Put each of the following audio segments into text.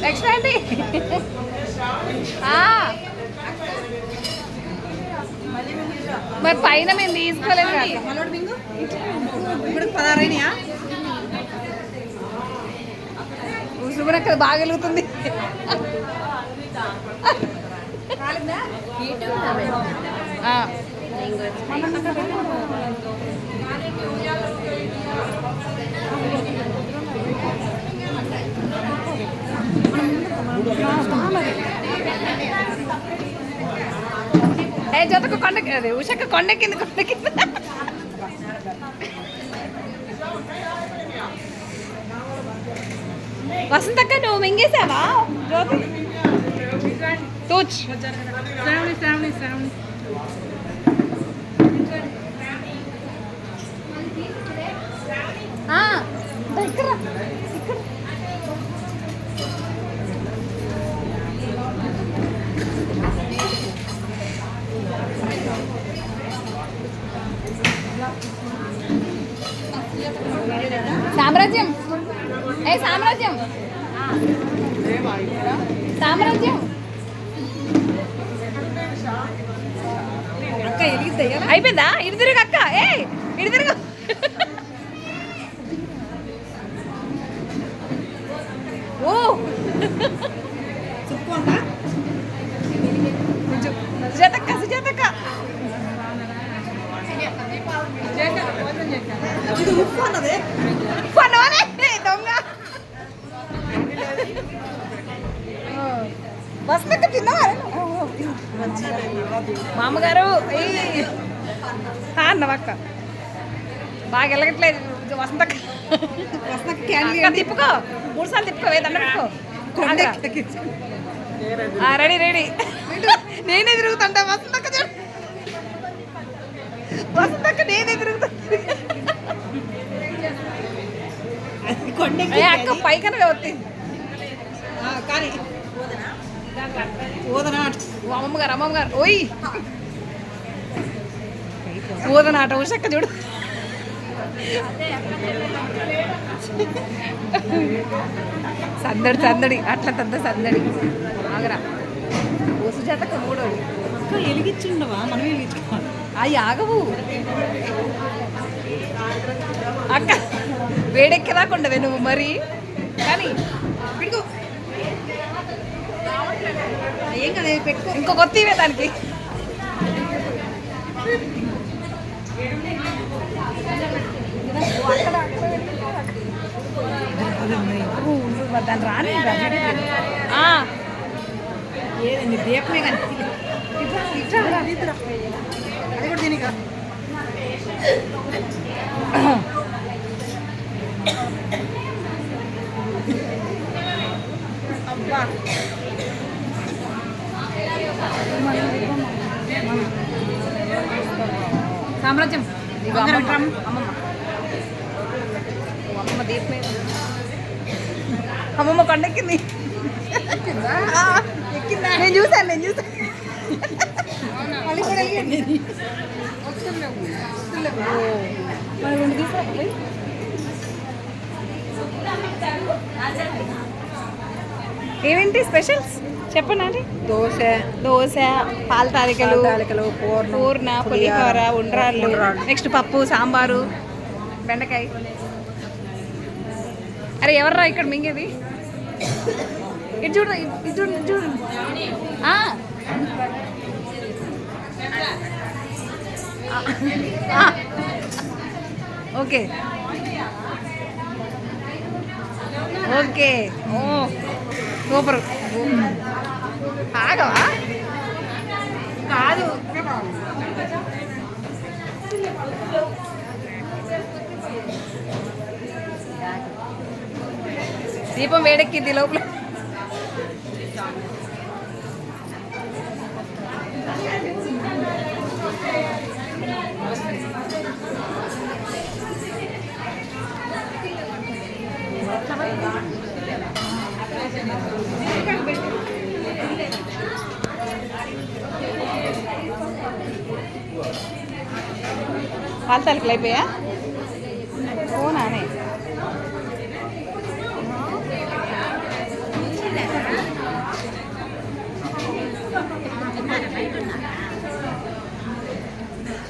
ఏంటి ఆ. మరి పైన మేము తీసుకోలేదు ఇప్పుడు పదహారు అయినాయా ఉసుగునక్క బాగా వెలుగుతుంది. ఆ. ఏ జతకు కొండకి అదే ఉషక్క కొండకింది కొండకింది వసంతక్క నువ్వు మింగేసావా? తూచ్. శ్రావణి శ్రావణి శ్రావణి. ఆ, ఇక్కడ ఇక్కడ సామ్రాజ్యం ఏ సామ్రాజ్యం. సామ్రాజ్యం. అక్క ఎలిగిద్దా అయిపోయిందా? ఇటు తిరుగు అక్క. ఏ ఇటు తిరుగు. ఓ. వసంతక్క తిన్నావా మామగారు అన్నవక్క. బాగా వెళ్ళగట్లేదు వసంతక్క వస్తాక అక్క క్యాన్ తిప్పుకో. మూడు సార్లు తిప్పుకో. ఏ దండ పెట్టుకో. కొండ ఆగ్రా. ఎక్కించు. ఆ, రెడీ రెడీ. నేనే తిరుగుతుంటా. వసంతక్క చూడు వసంతక్క నేనే తిరుగుతా అక్క. పైకనే వస్తుంది ఆ, కానీ ఓదనా ఓ అమ్మమ్మ గారు అమ్మమ్మ గారు ఓయ్ ఊదనాట ఉషక్క చూడు. సందడి సందడి అట్లా తద్ద సందడి. ఆగరా. ఓ సుజాతక్క మూడోది అక్క ఎలిగించిండవా మనం ఎలిగించుకోవాలి అవి ఆగవు. అక్క వేడెక్కేదాకా ఉండవే నువ్వు మరి. కానీ పెట్టుకో ఏం కదా పెట్టుకో ఇంకో కొత్త ఇవే దానికి. దాన్ని రాని ఏదండి దీపమే కానీ అది కూడా దీనిగా అబ్బా. సామ్రాజ్యం. అమ్మమ్మ. దీపమే అమ్మమ్మ కొండెక్కింది ఎక్కిందా. నేను చూసాను నేను చూసాను మళ్ళీ కూడా రెండు. ఏమేంటి స్పెషల్స్? చెప్పండి అండి దోశ దోశ పాల తాలికలు తాలికలు పూర్ణ పులిహోర ఉండ్రాళ్ళు నెక్స్ట్ పప్పు సాంబారు బెండకాయ. అరే ఎవర్రా ఇక్కడ మింగేది? ఇటు చూడు ఇటు చూడు ఇటు చూడు. ఓకే. ఓకే. ఓ. సూపర్ ఆగవా కాదు దీపం వేడెక్కింది లోపల. పాల తాలికలు అయిపోయా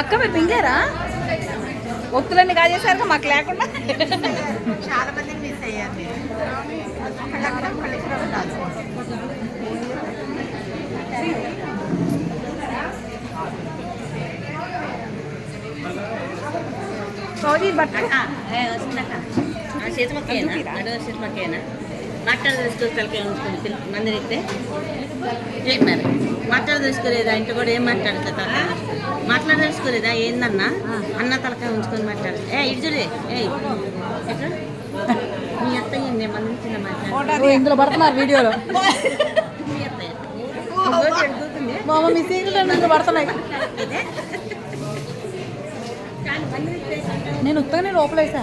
అక్క మీరు మింగారా? ఒత్తులన్నీ కాజేశారు మాకు లేకుండా. చాలా మందిని మిస్ ఉండాలి సౌదీ బట్ట. చేతి మొక్కేనా నడు చేతి మొక్కేనా మాట్లాడ తీసుకొని తలకాయ ఉంచుకొని పిల్ల మందిరి ఇస్తే ఏం మరి? మాట్లాడ తెలుసుకోలేదా? ఇంటి కూడా ఏం మాట్లాడుతా తలకాయ మాట్లాడ తెలుసుకోలేదా? ఏందన్నా? అన్న తలకాయ ఉంచుకొని మాట్లాడు. ఏ ఇటు చూడే. ఏ మీ అత్త ఏంది మంది చిన్న మాట్లాడు ఇందులో పడుతున్నారు వీడియోలో. మీ అత్తయ్య. మా సీరియల్ ఇందులో పడుతున్నాయి? నేను ఉత్తగానే లోపలేసా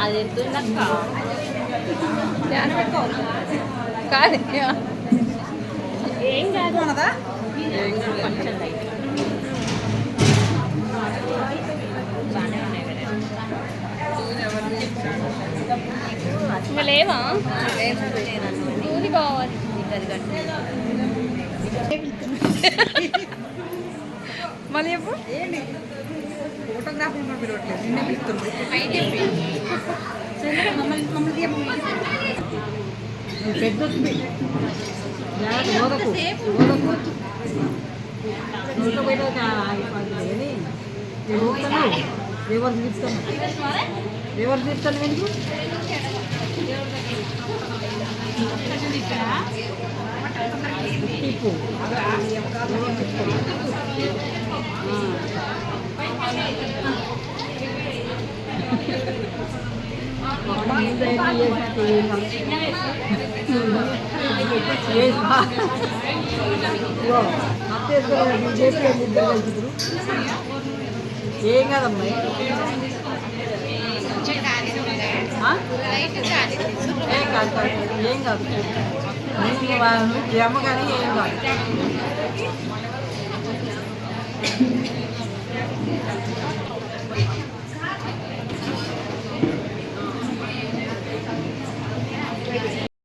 అది ఎత్తుందక్క కాదు ఏం కాదు. ఉన్నదా కొంచెం లైట్ లేవా కావాలి? మళ్ళీ ఏంటి? ఫోటోగ్రాఫర్ కూడా పిలవట్లేదు నిన్నే పిలుస్తుంది. సరే, మమ్మల్ని మమ్మల్ని పెద్ద ఓదకు ఓదకు రివర్స్ తీస్తాను. రివర్స్ తీస్తాను ఏం కాదమ్మా ఆ? ఏం కాదు కాదు. ఏం కాదు నీకు వా- నువ్వు జమ కానీ ఏం కాదు